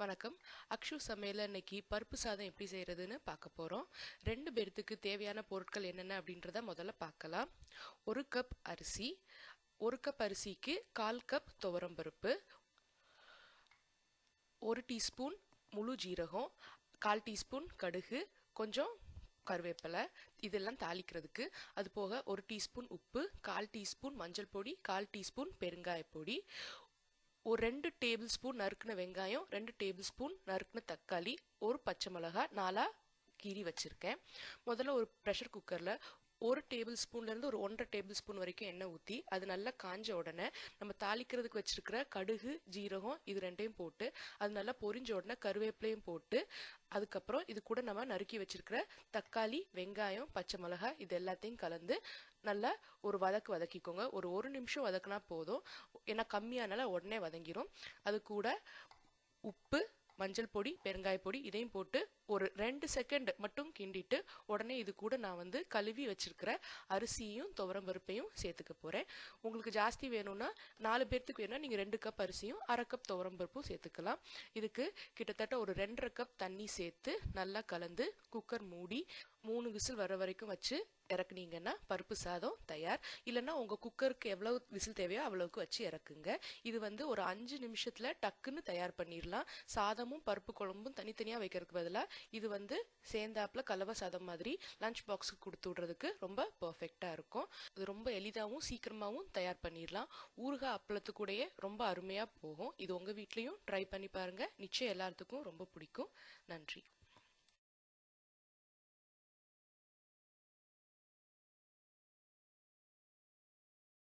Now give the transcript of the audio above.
வணக்கம். அக்ஷு சமையல இன்னைக்கு பருப்பு சாதம் எப்படி செய்கிறதுன்னு பார்க்க போகிறோம் ரெண்டு பேர்த்துக்கு தேவையான பொருட்கள் என்னென்ன அப்படின்றத முதல்ல பார்க்கலாம். ஒரு கப் அரிசி ஒரு கப் அரிசிக்கு கால் கப் துவரம்பருப்பு ஒரு டீஸ்பூன் முழு ஜீரகம் கால் டீஸ்பூன் கடுகு கொஞ்சம் கருவேப்பிலை இதெல்லாம் தாளிக்கிறதுக்கு. அது போக ஒரு டீஸ்பூன் உப்பு கால் டீஸ்பூன் மஞ்சள் பொடி கால் டீஸ்பூன் பெருங்காய பொடி ஒரு ரெண்டு டேபிள் ஸ்பூன் நறுக்குன வெங்காயம் ரெண்டு டேபிள் ஸ்பூன் நறுக்குன தக்காளி ஒரு பச்சை மிளகாய் நாலாக கீறி வச்சுருக்கேன். முதல்ல ஒரு ப்ரெஷர் குக்கரில் ஒரு டேபிள் ஸ்பூன்லேருந்து ஒரு ஒன்றரை டேபிள் ஸ்பூன் வரைக்கும் எண்ணெய் ஊற்றி அது நல்லா காஞ்ச உடனே நம்ம தாளிக்கிறதுக்கு வச்சிருக்கிற கடுகு ஜீரகம் இது ரெண்டையும் போட்டு அது நல்லா பொரிஞ்ச உடனே கருவேப்பிலையும் போட்டு அதுக்கப்புறம் இது கூட நம்ம நறுக்கி வச்சிருக்கிற தக்காளி வெங்காயம் பச்சை மிளகாய் இது எல்லாத்தையும் கலந்து நல்லா ஒரு வதக்கு வதக்கிக்கோங்க. ஒரு ஒரு நிமிஷம் வதக்குனா போதும். ஏன்னா கம்மியானால உடனே வதங்கிரும். அது கூட உப்பு மஞ்சள் பொடி பெருங்காய பொடி இதையும் போட்டு ஒரு ரெண்டு செகண்ட் மட்டும் கிண்டிட்டு உடனே இது கூட நான் வந்து கழுவி வச்சிருக்கிற அரிசியும் துவரம் பருப்பையும் சேர்த்துக்க போகிறேன் உங்களுக்கு ஜாஸ்தி வேணும்னா நாலு பேர்த்துக்கு வேணும்னா நீங்கள் ரெண்டு கப் அரிசியும் அரை கப் துவரம் பருப்பும் சேர்த்துக்கலாம். இதுக்கு கிட்டத்தட்ட ஒரு ரெண்டரை கப் தண்ணி சேர்த்து நல்லா கலந்து குக்கர் மூடி மூணு விசில் வர வரைக்கும் வச்சு இறக்குனீங்கன்னா பருப்பு சாதம் தயார். இல்லைன்னா உங்கள் குக்கருக்கு எவ்வளவு விசில் தேவையோ அவ்வளவுக்கு வச்சு இறக்குங்க. இது வந்து ஒரு அஞ்சு நிமிஷத்தில் டக்குன்னு தயார் பண்ணிடலாம் சாதமும் பருப்பு குழம்பும் தனித்தனியாக வைக்கிறதுக்கு பதிலாக இது வந்து சேர்ந்தாப்பில் கலவை சாதம் மாதிரி லஞ்ச் பாக்ஸுக்கு கொடுத்து விட்றதுக்கு ரொம்ப பர்ஃபெக்டாக இருக்கும். இது ரொம்ப எளிதாகவும் சீக்கிரமாகவும் தயார் பண்ணிடலாம் ஊறுகாய் அப்பளத்து கூடயே ரொம்ப அருமையாக போகும். இது உங்கள் வீட்லேயும் ட்ரை பண்ணி பாருங்கள் நிச்சயம் எல்லாத்துக்கும் ரொம்ப பிடிக்கும். நன்றி.